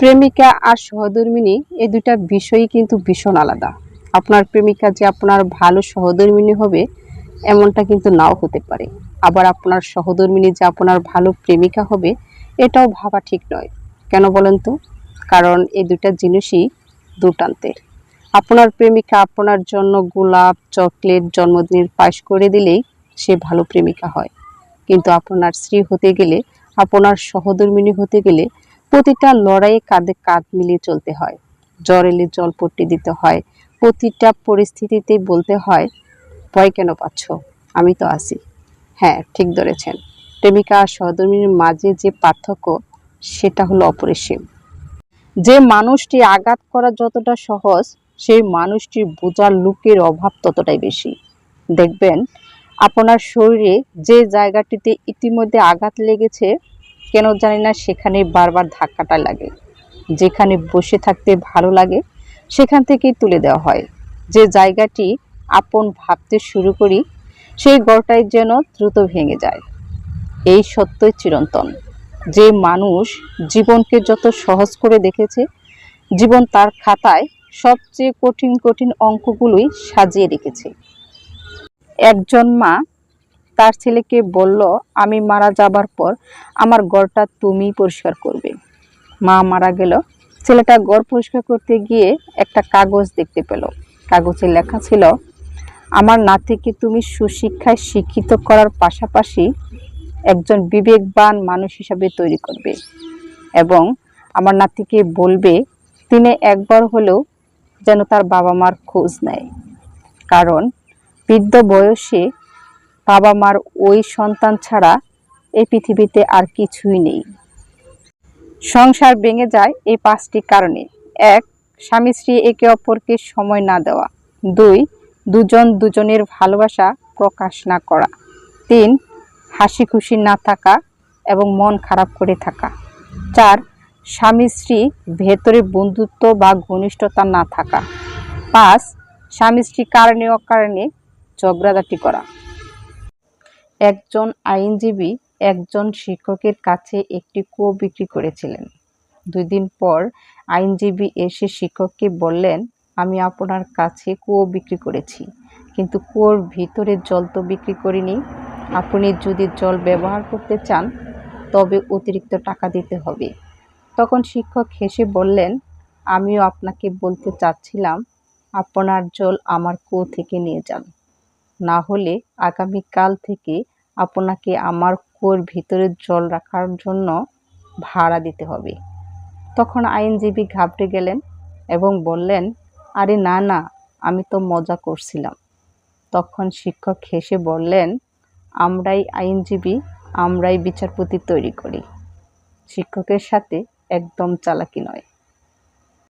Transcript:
প্রেমিকা আর সহধর্মিনী এই দুটা বিষয়ই কিন্তু ভীষণ আলাদা। আপনার প্রেমিকা যে আপনার ভালো সহধর্মিনী হবে, এমনটা কিন্তু নাও হতে পারে। আবার আপনার সহধর্মিনী যে আপনার ভালো প্রেমিকা হবে, এটাও ভাবা ঠিক নয়। কেন বলেন তো? কারণ এই দুইটা জিনিসই দুটান্তের আপনার প্রেমিকা আপনার জন্য গোলাপ, চকলেট, জন্মদিনের পায়েস করে দিলেই সে ভালো প্রেমিকা হয়। কিন্তু আপনার স্ত্রী হতে গেলে, আপনার সহধর্মিনী হতে গেলে প্রতিটা লড়াইয়ে কাঁধে কাঁধ মিলিয়ে চলতে হয়। জ্বর এলে জলপট্টি দিতে হয়, প্রতিটা পরিস্থিতিতেই বলতে হয়, ভয় কেন পাচ্ছ? আমি তো আছি। হ্যাঁ ঠিক ধরেছেন। প্রেমিকা আর সহধর্মিনীর মাঝে যে পার্থক্য, সেটা হলো অপরিসীম। যে মানুষটি আঘাত করা যতটা সহজ, সেই মানুষটির বোঝার লুকের অভাব ততটাই বেশি। দেখবেন, আপনার শরীরে যে জায়গাটিতে ইতিমধ্যে আঘাত লেগেছে কেন জানি না, সেখানে বারবার ধাক্কাটা লাগে। যেখানে বসে থাকতে ভালো লাগে, সেখান থেকেই তুলে দেওয়া হয়। যে জায়গাটি আপন ভাবতে শুরু করি, সেই গড়টাই যেন দ্রুত ভেঙে যায়। এই সত্যই চিরন্তন। যে মানুষ জীবনকে যত সহজ করে দেখেছে, জীবন তার খাতায় সবচেয়ে কঠিন কঠিন অঙ্কগুলোই সাজিয়ে রেখেছে। একজন মা তার ছেলেকে বলল, আমি মারা যাবার পর আমার গড়টা তুমি পরিষ্কার করবে। মা মারা গেল। ছেলেটা ঘর পরিষ্কার করতে গিয়ে একটা কাগজ দেখতে পেল। কাগজে লেখা ছিল, আমার নাতিকে তুমি সুশিক্ষায় শিক্ষিত করার পাশাপাশি একজন বিবেকবান মানুষ হিসাবে তৈরি করবে এবং আমার নাতিকে বলবে তিনি একবার হলেও যেন তার বাবা মার খোঁজ নেয়। কারণ বৃদ্ধ বয়সে বাবা মার ওই সন্তান ছাড়া এই পৃথিবীতে আর কিছুই নেই। সংসার ভেঙে যায় এই পাঁচটি কারণে। এক, স্বামী স্ত্রী একে অপরকে সময় না দেওয়া। দুই, দুজন দুজনের ভালোবাসা প্রকাশ না করা। তিন হাসি খুশি না থাকা এবং মন খারাপ করে থাকা। চার, স্বামী স্ত্রী ভেতরে বন্ধুত্ব বা ঘনিষ্ঠতা না থাকা। পাঁচ, স্বামী স্ত্রী কারণে অকারণে ঝগড়াঝাটি করা। একজন আইনজীবী একজন শিক্ষকের কাছে একটি কুয়ো বিক্রি করেছিলেন। দুই দিন পর আইনজীবী এসে শিক্ষককে বললেন, আমি আপনার কাছে কুয়ো বিক্রি করেছি, কিন্তু কুয়োর ভিতরে জল তো বিক্রি করিনি। আপনি যদি জল ব্যবহার করতে চান, তবে অতিরিক্ত টাকা দিতে হবে। তখন শিক্ষক হেসে বললেন, আমিও আপনাকে বলতে চাচ্ছিলাম, আপনার জল আমার কুয়ো থেকে নিয়ে যান। না হলে আগামীকাল থেকে আপনাকে আমার কুয়োর ভিতরে জল রাখার জন্য ভাড়া দিতে হবে। তখন আইনজীবী ঘাবড়ে গেলেন এবং বললেন, আরে না না, আমি তো মজা করছিলাম। তখন শিক্ষক হেসে বললেন, আমরাই আইনজীবী, আমরাই বিচারপতি তৈরি করি। শিক্ষকের সাথে একদম চালাকি নয়।